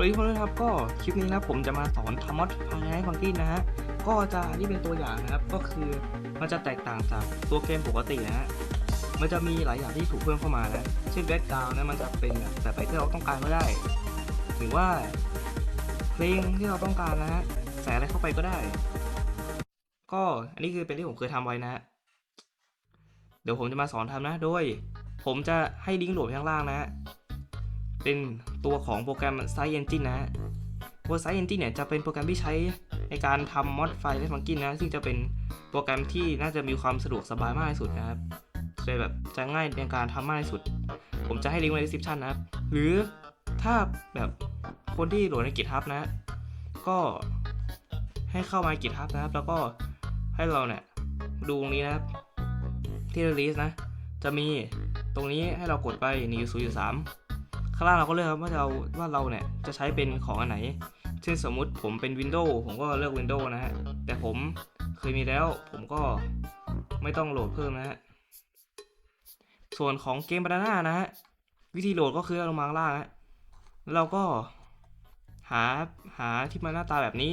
วัสดีทุกคนด้วยนะครับก็คลิปนี้นะผมจะมาสอนทำมอดภายในฟังกี้นะฮะก็จะนี่เป็นตัวอย่างนะครับก็คือมันจะแตกต่างจากตัวเกมปกตินะฮะมันจะมีหลายอย่างที่ถูกเพิ่มเข้ามานะเช่นแบ็กกราวน์นะมันจะเป็นแบบแบบที่เราต้องการก็ได้หรือว่าเพลงที่เราต้องการนะฮะใส่อะไรเข้าไปก็ได้ ก็อันนี้คือเป็นที่ผมเคยทำไว้นะฮะเดี๋ยวผมจะมาสอนทำนะโดย ผมจะให้ลิงก์โหลดข้างล่างนะฮะ เป็นตัวของโปรแกรม Site Engine นะฮะตัว Site Engine เนี่ยจะเป็นโปรแกรมที่ใช้ในการทำมอดไฟล์และฟังกินนะ ซึ่งจะเป็นโปรแกรมที่น่าจะมีความสะดวกสบายมากที่สุดนะครับจะแบบจะง่ายในการทำมากที่สุด ผมจะให้ลิงก์ไว้ใน description นะครับ หรือถ้าแบบคนที่โหลดใน GitHub นะ ก็ให้เข้ามา GitHub นะครับ แล้วก็ให้เราเนี่ยดูตรงนี้นะครับที่ release นะ จะมีตรงนี้ให้เรากดไป1 0 0 3 ข้างล่างเราก็เลือกครับว่าเราว่าเราเนี่ยจะใช้เป็นของอันไหน เช่นสมมุติผมเป็น Windows ผมก็เลือก Windows นะฮะ แต่ผมเคยมีแล้วผมก็ไม่ต้องโหลดเพิ่มนะฮะ ส่วนของเกมบานาน่านะฮะ วิธีโหลดก็คือลงมาข้างล่างฮะเราก็หาหาที่มันหน้าตาแบบนี้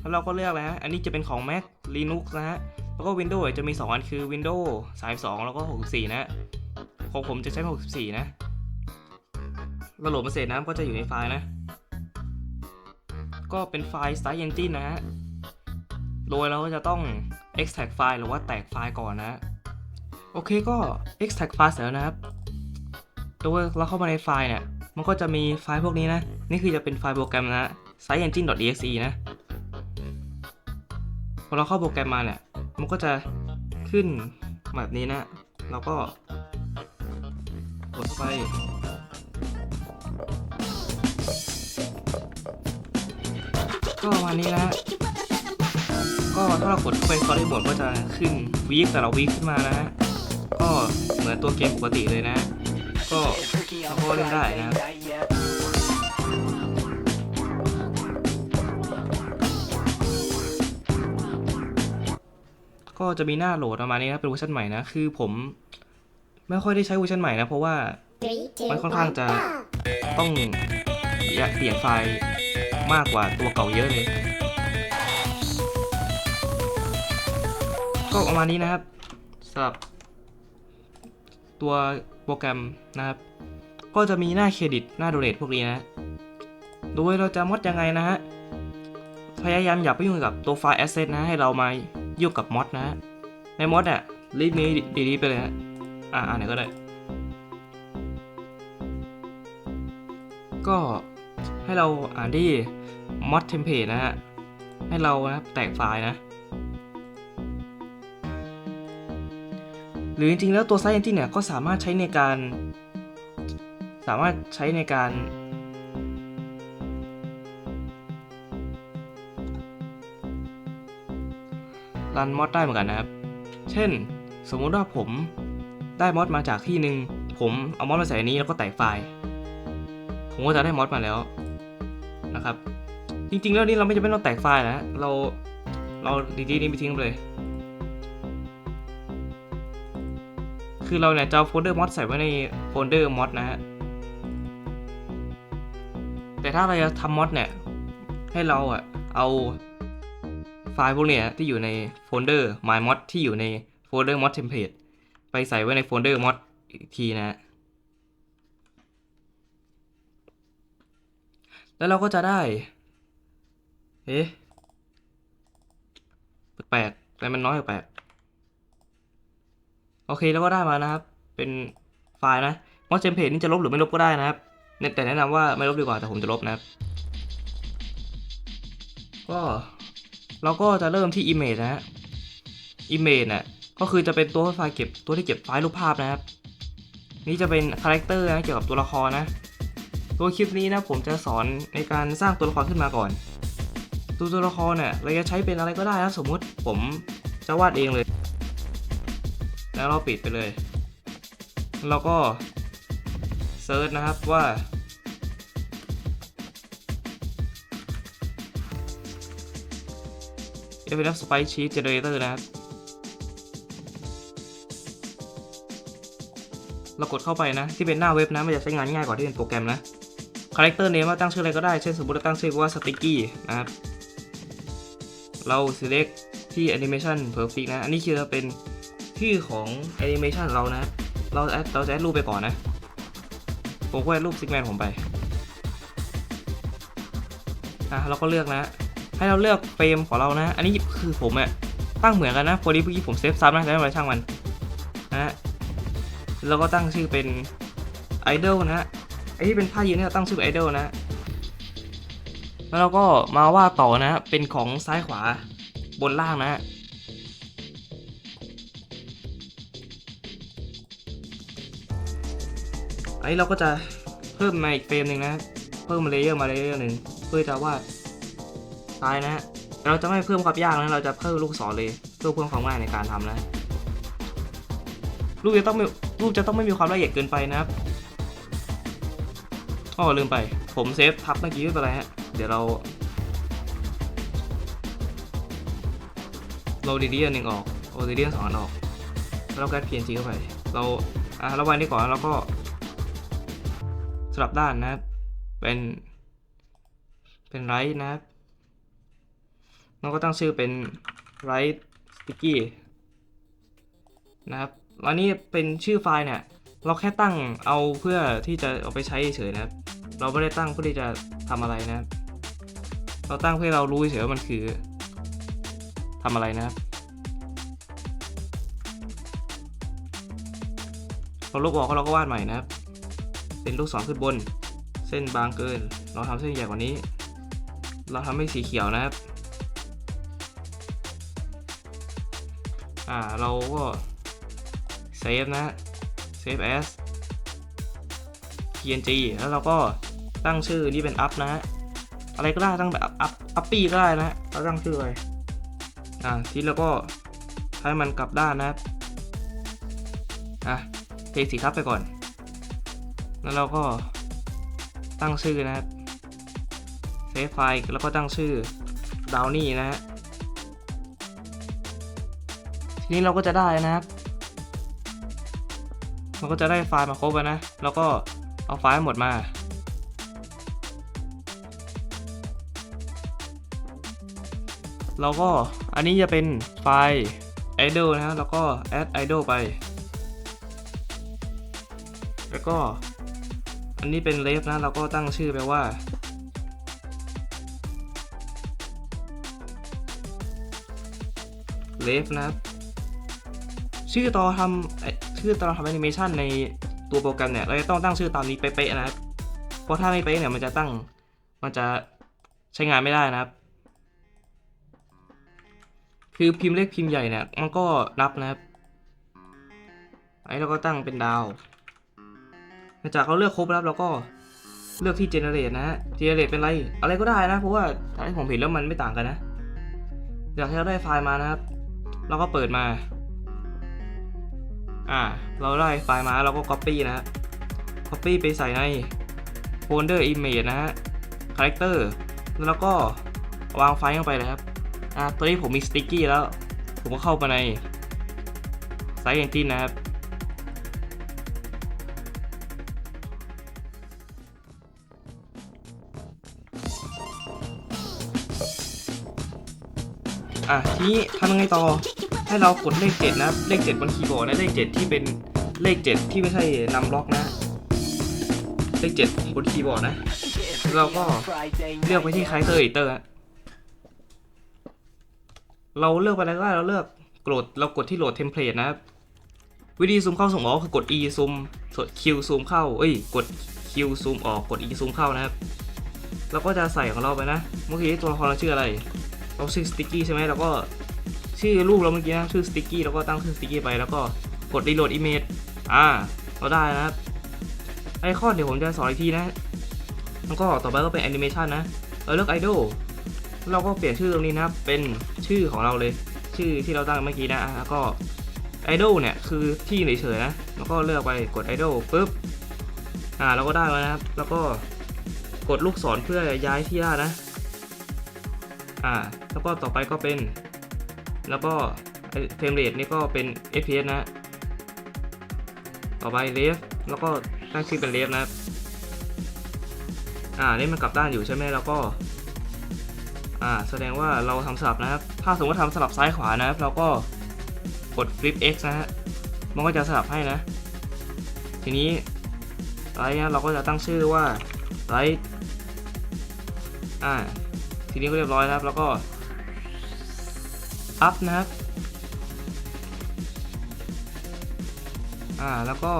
แล้วเราก็เลือกเลยฮะอันนี้จะเป็นของ Mac Linux นะฮะ แล้วก็ Windows จะมี 2 อันคือ Windows 32 แล้วก็ 64 นะฮะของผมจะใช้ 64 นะ ราโหลดมาเสร็จนะก็จะอยู่ในไฟล์นะ ก็เป็นไฟล์ Style Engine นะฮะ โดยเราก็จะต้อง extract ไฟล์หรือว่าแตกไฟล์ก่อนนะ โอเคก็ extract ไฟล์เสร็จแล้วนะครับโดยเราเข้ามาในไฟล์เนี่ย มันก็จะมีไฟล์พวกนี้นะ นี่คือจะเป็นไฟล์โปรแกรมนะ Style Engine.exe นะ พอเราเข้าโปรแกรมมาเนี่ย มันก็จะขึ้นแบบนี้นะ เราก็กดเข้าไป ก็ประมาณนี้นะก็ถ้าเรากดเข้าไป story mode ก็จะขึ้นวีคแต่ละวีคขึ้นมานะฮะก็เหมือนตัวเกมปกติเลยนะ ก็เราก็เล่นได้นะครับก็จะมีหน้าโหลดประมาณนี้นะเป็นเวอร์ชันใหม่นะคือผมไม่ค่อยได้ใช้เวอร์ชันใหม่นะเพราะว่ามันค่อนข้างจะต้องเปลี่ยนไฟล์ มากกว่าตัวเก่าเยอะเลย ก็ประมาณนี้นะครับสำหรับตัวโปรแกรมนะครับ ก็จะมีหน้าเครดิตหน้าโดเรทพวกนี้นะ โดยเราจะมดยังไงนะฮะ พยายามอย่าไปยุ่งกับตัวไฟล์ asset นะ ให้เรามายุ่งกับมดนะฮะในมดอะรีบนี้ดีๆไปเลยฮะ อ่าอ่านไหนก็ได้ ก็ ให้เราอ่านที่ mod template นะฮะ ให้เรานะแตกไฟล์นะ หรือจริงๆแล้วตัว Site Engine เนี่ยก็สามารถใช้ในการ สามารถใช้ในการรันมอดได้เหมือนกันนะครับ เช่น สมมุติว่าผมได้มอดมาจากที่หนึ่ง ผมเอามอดมาใส่นี้แล้วก็แตกไฟล์ ผมก็จะได้มอดมาแล้ว นะครับ จริงๆแล้วนี่เราไม่จำเป็นต้องแตกไฟล์นะเราเราดีๆนี้ไปทิ้งไปเลย คือเราเนี่ยจะเอาโฟลเดอร์มอดใส่ไว้ในโฟลเดอร์มอดนะฮะแต่ถ้าเราจะทำมอดเนี่ย ให้เราอะเอาไฟล์พวกเนี้ยที่อยู่ในโฟลเดอร์ mymod ที่อยู่ในโฟลเดอร์ mod template ไปใส่ไว้ในโฟลเดอร์ mod อีกทีนะฮะ แล้วเราก็จะได้ เอ๊ะแปลกแต่มันน้อยกว่าแปลกโอเคแล้วก็ได้มานะครับ เป็นไฟล์นะ mod template นี่จะลบหรือไม่ลบก็ได้นะครับ แต่แนะนำว่าไม่ลบดีกว่าแต่ผมจะลบนะครับ ก็เราก็จะเริ่มที่ image นะฮะ image น่ะก็คือจะเป็นตัวไฟล์เก็บตัวที่เก็บไฟล์รูปภาพนะครับ นี่จะเป็นคาแรคเตอร์นะเกี่ยวกับตัวละครนะ ตัวคลิปนี้นะผมจะสอนในการสร้างตัวละครขึ้นมาก่อน ตัวตัวละครเนี่ยเราจะใช้เป็นอะไรก็ได้นะสมมุติผมจะวาดเองเลย แล้วเราปิดไปเลยเราก็เซิร์ชนะครับว่า f n f Spike Sheet Generator นะครับ เรากดเข้าไปนะ ที่เป็นหน้าเว็บนะ มันจะใช้งานง่ายกว่าที่เป็นโปรแกรมนะ character name ว่าตั้งชื่ออะไรก็ได้ เช่นสมมติเราตั้งชื่อว่า sticky นะครับ เรา select ที่ animation perfect นะ อันนี้คือจะเป็นชื่อของ animation เรานะ เราแอดเราจะแอดรูปไปก่อนนะ ผมก็แอดรูปซิกแมนผมไป อะเราก็เลือกนะ ให้เราเลือกเฟรมของเรานะ อันนี้คือผมอะตั้งเหมือนกันนะพอดีเมื่อกี้ผมเซฟซ้ำนะแต่ไม่เป็นไรช่างมันนะฮะแล้วก็ตั้งชื่อเป็นไอดอลนะฮะ ไอ้ที่เป็นท่ายืนเนี่ยตั้งชื่อไอดอลนะ แล้วเราก็มาว่าต่อนะ เป็นของซ้ายขวาบนล่างนะอันนี้เราก็จะเพิ่มมาอีกเฟรมหนึ่งนะ เพิ่มเลเยอร์มาเลเยอร์หนึ่งเพื่อจะวาดซ้ายนะเราจะไม่เพิ่มความยากนะ เราจะเพิ่มลูกศรเลยเพื่อเพิ่มความง่ายในการทำนะ รูปจะต้องไม่รูปจะต้องไม่มีความละเอียดเกินไปนะครับ อ๋อลืมไป ผมเซฟทับเมื่อกี้ไม่เป็นไรฮะ เดี๋ยวเราเราดีดีอันหนึ่งออกโอดีดีอันสองอันออก แล้วเราแกด PNG เข้าไป เราอะระหว่างนี้ก่อนแล้วก็ สลับด้านนะ เป็น เป็นไรท์นะเราก็ตั้งชื่อเป็นไรท์สติกกี้นะครับอันนี้เป็นชื่อไฟล์เนี่ย เราแค่ตั้งเอาเพื่อที่จะเอาไปใช้เฉยนะครับ เราไม่ได้ตั้งเพื่อที่จะทำอะไรนะ เราตั้งเพื่อเรารู้เฉยว่ามันคือทำอะไรนะเราลบออกแล้วเราก็วาดใหม่นะครับ เป็นลูกศรขึ้นบน เส้นบางเกิน เราทำเส้นใหญ่กว่านี้ เราทำให้สีเขียวนะครับ อ่าเราก็เซฟนะเซฟ as png แล้วเราก็ตั้งชื่อนี่เป็น up นะฮะ อะไรก็ได้ตั้งแบบ up up ปี้ก็ได้นะเราตั้งชื่ออะไรอ่าทีนี้เราก็ให้มันกลับด้านนะครับอะเทสีทับไปก่อน แล้วเราก็ตั้งชื่อนะครับเซฟไฟล์แล้วก็ตั้งชื่อ downy นะฮะทีนี้เราก็จะได้นะครับเราก็จะได้ไฟล์มาครบแล้วนะ แล้วก็ เอาไฟล์หมดมา เราก็อันนี้จะเป็นไฟล์ idle นะฮะแล้วก็ add idle ไป แล้วก็อันนี้เป็นเลฟนะเราก็ตั้งชื่อไปว่า เลฟนะครับ ชื่อตอทำชื่อตอทำแอนิเมชันใน ตัวโปรแกรมเนี่ยเราจะต้องตั้งชื่อตามนี้เป๊ะๆนะครับเพราะถ้าไม่เป๊ะเนี่ยมันจะตั้งมันจะใช้งานไม่ได้นะครับ คือพิมพ์เล็กพิมพ์ใหญ่เนี่ยมันก็นับนะครับไอ้เราก็ตั้งเป็นดาวหลังจากเราเลือกครบแล้วเราก็เลือกที่ generate นะฮะ generate เป็นอะไร อะไรก็ได้นะ เพราะว่าถ้าที่ผมเห็นแล้วมันไม่ต่างกันนะ อยากให้เราได้ไฟล์มานะครับ เราก็เปิดมา อ่า เราได้ไฟล์มาเราก็ copy นะฮะ copy ไปใส่ในโฟลเดอร์ image นะฮะ character แล้วเราก็วางไฟล์ลงไปเลยครับ อ่าตัวนี้ผมมี sticky แล้ว ผมก็เข้าไปใน Site Engine นะครับอะทีนี้ทำยังไงต่อ ให้เรากดเลขเจ็ดนะเลขเจ็ดบนคีย์บอร์ดนะเลขเจ็ดที่เป็นเลขเจ็ดที่ไม่ใช่นำล็อกนะ เลขเจ็ดบนคีย์บอร์ดนะเราก็เลือกไปที่ Character Editor ฮะเราเลือกไปแล้วก็เราเลือกกดเรากดที่โหลดเทมเพลตนะครับวิธีซูมเข้าซูมออกคือกด e ซูม Q ซูมเข้าเอ้ยกด Q ซูมออกกด e ซูมเข้านะครับเราก็จะใส่ของเราไปนะเมื่อกี้ตัวละครเราชื่ออะไร เราชื่อสติ๊กกี้ใช่ไหมเราก็ ชื่อรูปเราเมื่อกี้นะชื่อสติ๊กกี้เราก็ตั้งชื่อสติ๊กกี้ไปแล้วก็กด reload image อ่าเราได้นะครับไอคอนเดี๋ยวผมจะสอนอีกทีนะแล้วก็ต่อไปก็เป็นแอนิเมชันนะเราเลือกไอดอลเราก็เปลี่ยนชื่อตรงนี้นะครับเป็นชื่อของเราเลย ชื่อที่เราตั้งเมื่อกี้นะอะแล้วก็ไอดอลเนี่ยคือที่เฉยๆนะแล้วก็เลือกไปกดไอดอลปุ๊บอ่าเราก็ได้แล้วนะครับ แล้วก็กดลูกศรเพื่อย้ายที่ได้นะ อ่า แล้วก็ต่อไปก็เป็น แล้วก็เฟรมเรทนี่ก็เป็น fps นะ ต่อไปเลฟแล้วก็ตั้งชื่อเป็นเลฟนะ อ่านี่มันกลับด้านอยู่ใช่ไหมแล้วก็ อ่า แสดงว่าเราทำสลับนะครับ ถ้าสมมติว่าทำสลับซ้ายขวานะครับ เราก็กด flip x นะฮะ มันก็จะสลับให้นะ ทีนี้ไลท์เราก็จะตั้งชื่อว่าไลท์อ่า ทีนี้ก็เรียบร้อยนะครับ แล้วก็ up นะครับ อ่า แล้วก็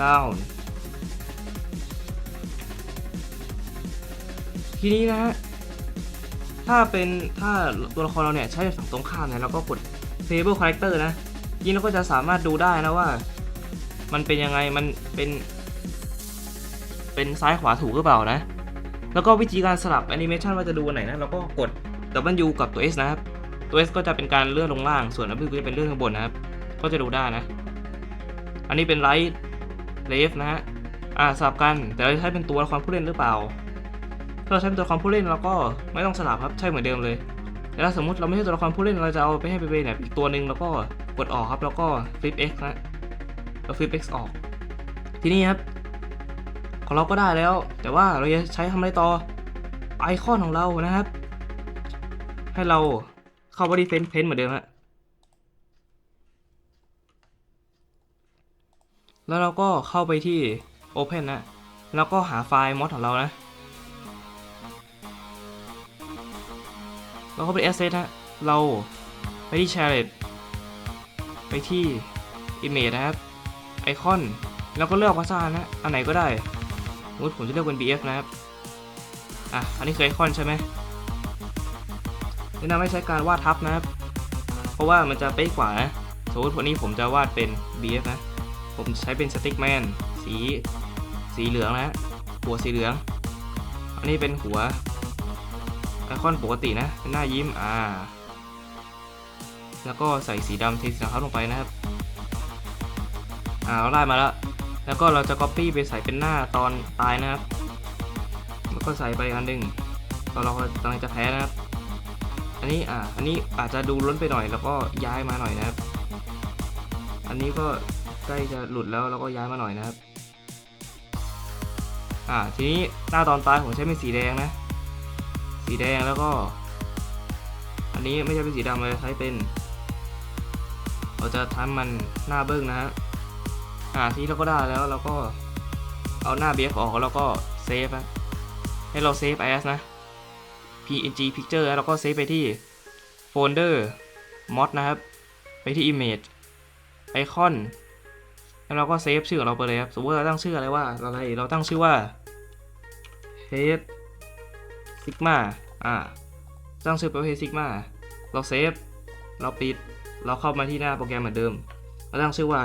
down ทีนี้นะฮะ ถ้าเป็นถ้าตัวละครเราเนี่ยใช้ฝั่งตรงข้ามเนี่ยเราก็กด Playable Character นะทีนี้เราก็จะสามารถดูได้นะว่า มันเป็นยังไง มันเป็น เป็นซ้ายขวาถูกหรือเปล่านะ แล้วก็วิธีการสลับแอนิเมชันว่าจะดูอันไหนนะ เราก็กด W กับตัว S นะครับ ตัว S ก็จะเป็นการเลื่อนลงล่าง ส่วน W ก็จะเป็นเลื่อนข้างบนนะครับ ก็จะดูได้นะ อันนี้เป็น right left นะฮะ อ่าสลับกัน แต่เราจะใช้เป็นตัวละครผู้เล่นหรือเปล่า ถ้าเราใช้เป็นตัวละครผู้เล่นเราก็ไม่ต้องสลับครับ ใช่เหมือนเดิมเลย แต่ถ้าสมมติเราไม่ใช่ตัวละครผู้เล่นเราจะเอาไปให้ไปเป็นแบบอีกตัวหนึ่งแล้วก็กดออกครับ แล้วก็ flip x นะแล้ว flip x ออก ทีนี้ครับ ของเราก็ได้แล้ว แต่ว่าเราจะใช้ทำอะไรต่อ ไอคอนของเรานะครับ ให้เรา เข้า body paint paint เหมือนเดิมฮะแล้วเราก็เข้าไปที่ open นะ แล้วก็หาไฟล์มอดของเรานะเราก็ไป asset นะ เราไปที่ share ไปที่ image นะครับ ไอคอน แล้วก็เลือกภาษานะ อันไหนก็ได้มมติผมจะเลือกเป็น bf นะครับ อะ อันนี้คือไอคอนใช่ไหม แนะนำให้ใช้การวาดทับนะครับ เพราะว่ามันจะเป๊ะกว่านะสมมติวันนี้ผมจะวาดเป็น bf นะ ผมใช้เป็นสติ๊กแมนสีสีเหลืองนะ หัวสีเหลือง อันนี้เป็นหัวไอคอนปกตินะเป็นหน้ายิ้มอ่า แล้วก็ใส่สีดำเทสีขาวลงไปนะครับ อ่าเราได้มาแล้ว แล้วก็เราจะ copy ไปใส่เป็นหน้าตอนตายนะครับ แล้วก็ใส่ไปอันหนึ่งตอนเรากำลังจะแพ้นะครับ อันนี้อ่า อันนี้อาจจะดูล้นไปหน่อย แล้วก็ย้ายมาหน่อยนะครับ อันนี้ก็ใกล้จะหลุดแล้วเราก็ย้ายมาหน่อยนะครับ อ่า ทีนี้หน้าตอนตายผมใช้เป็นสีแดงนะ สีแดงแล้วก็ อันนี้ไม่ใช่เป็นสีดำเลยใช้เป็น เราจะทำมันหน้าเบิ้งนะฮะ อ่า ทีนี้เราก็ได้แล้วเราก็เอาหน้าเบฟออกแล้วก็เซฟนะให้เราเซฟ as นะ png picture แล้วก็เซฟไปที่โฟลเดอร์ mod นะครับ ไปที่ image icon แล้วเราก็เซฟชื่อของเราไปเลยครับ สมมติเราตั้งชื่ออะไรว่าอะไร เราตั้งชื่อว่า head sigma อ่า ตั้งชื่อไปว่า head sigma เราเซฟ เราปิด เราเข้ามาที่หน้าโปรแกรมเหมือนเดิม เราตั้งชื่อว่า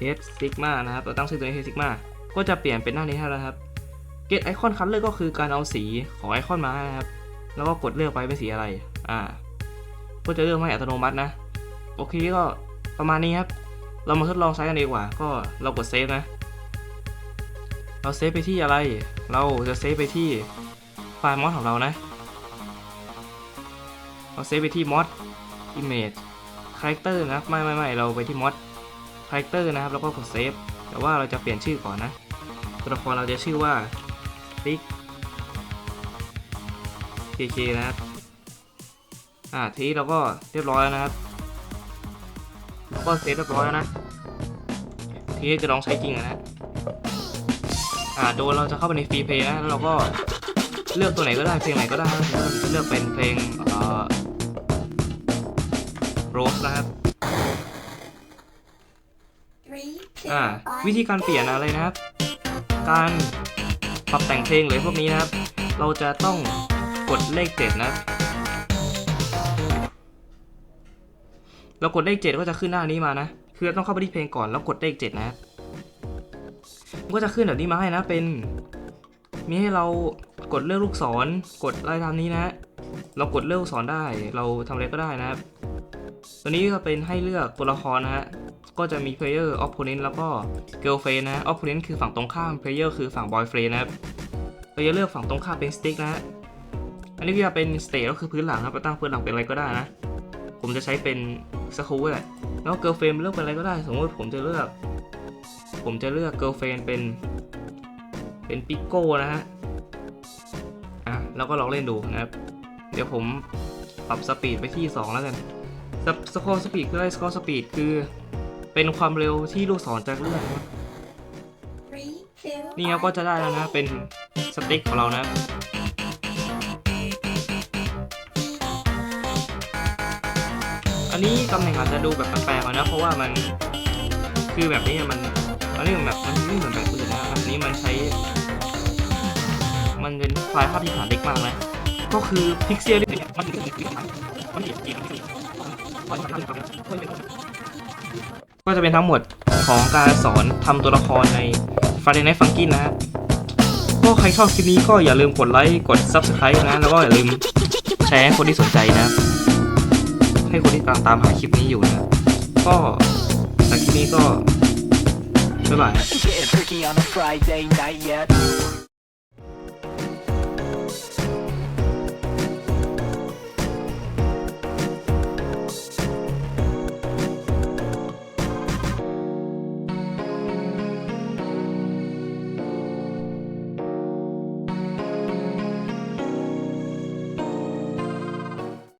head sigma นะครับ เราตั้งชื่อตัวนี้ head sigma ก็จะเปลี่ยนเป็นหน้านี้ให้แล้วครับ get icon color ก็คือการเอาสีของไอคอนมานะครับ แล้วก็กดเลือกไปเป็นสีอะไร อ่า ก็จะเลือกมาให้อัตโนมัตินะ โอเคก็ประมาณนี้ครับ เรามาทดลองใช้กันดีกว่า ก็เรากดเซฟนะ เราเซฟไปที่อะไร เราจะเซฟไปที่ไฟล์มอดของเรานะ เราเซฟไปที่ mod image character นะครับ ไม่ไม่ไม่เราไปที่ mod character นะครับ แล้วก็กดเซฟ แต่ว่าเราจะเปลี่ยนชื่อก่อนนะ ตัวละครเราจะชื่อว่า stick kk นะครับ อ่าทีเราก็เรียบร้อยแล้วนะครับก็เซฟเรียบร้อยแล้วนะ ทีจะลองใช้จริงอะนะอ่าโดนเราจะเข้าไปในฟรีเพลย์นะแล้วเราก็เลือกตัวไหนก็ได้เพลงไหนก็ได้นะผมจะเลือกเป็นเพลงเอ่อ Rose นะครับอ่าวิธีการเปลี่ยนอะไรนะครับ การปรับแต่งเพลงหรือพวกนี้นะครับ เราจะต้อง ดเลขเจ็ดนะ เรากดเลขเจ็ดก็จะขึ้นหน้านี้มานะ คือเราต้องเข้าไปที่เพลงก่อนแล้วกดเลขเจ็ดนะมันก็จะขึ้นแบบนี้มาให้นะเป็น มีให้เรากดเลือกลูกศร กดอะไรตามนี้นะ เรากดเลือกลูกศรได้ เราทำอะไรก็ได้นะครับตัวนี้ก็เป็นให้เลือกตัวละครนะฮะ ก็จะมี player opponent แล้วก็ girlfriend นะ opponent คือฝั่งตรงข้าม player คือฝั่ง boyfriend นะครับเราจะเลือกฝั่งตรงข้ามเป็น stick นะฮะ อันนี้ก็จะเป็น state ก็คือพื้นหลังครับเราตั้งพื้นหลังเป็นอะไรก็ได้นะ ผมจะใช้เป็นสคูแหละแล้ว girlfriend เลือกเป็นอะไรก็ได้ สมมติผมจะเลือก ผมจะเลือก girlfriend เป็น เป็นปิโก้นะฮะแล้วก็ลองเล่นดูนะครับ เดี๋ยวผมปรับสปีดไปที่ 2 แล้วกันสกอร์สปีดคืออะไรสกอร์สปีดคือ เป็นความเร็วที่ลูกศรจะเลื่อนนะครับนี่ครับก็จะได้แล้วนะ เป็นสติ๊กของเรานะ อันนี้ตำแหน่งอาจจะดูแบบแปลกๆน่อยนะเพราะว่ามันคือแบบนี้มันอันนี้มันแบบมันไม่เหมือนแบบอื่นนะแบบนี้มันใช้ มันเป็นไฟล์ภาพที่ฐานเล็กมากนะก็คือพิกเซลที่มันเก็จะเป็นทั้งหมดของการสอนทำตัวละครใน Friday Night Funkin' นะฮะก็ใครชอบคลิปนี้ก็อย่าลืมกดไลค์ กด Subscribe นะ แล้วก็อย่าลืมแชร์ให้คนที่สนใจนะ ให้คนที่ตางตามหาคลิปนี้อยู่นะก็จากคลิปนี้ก็บ๊ายบาย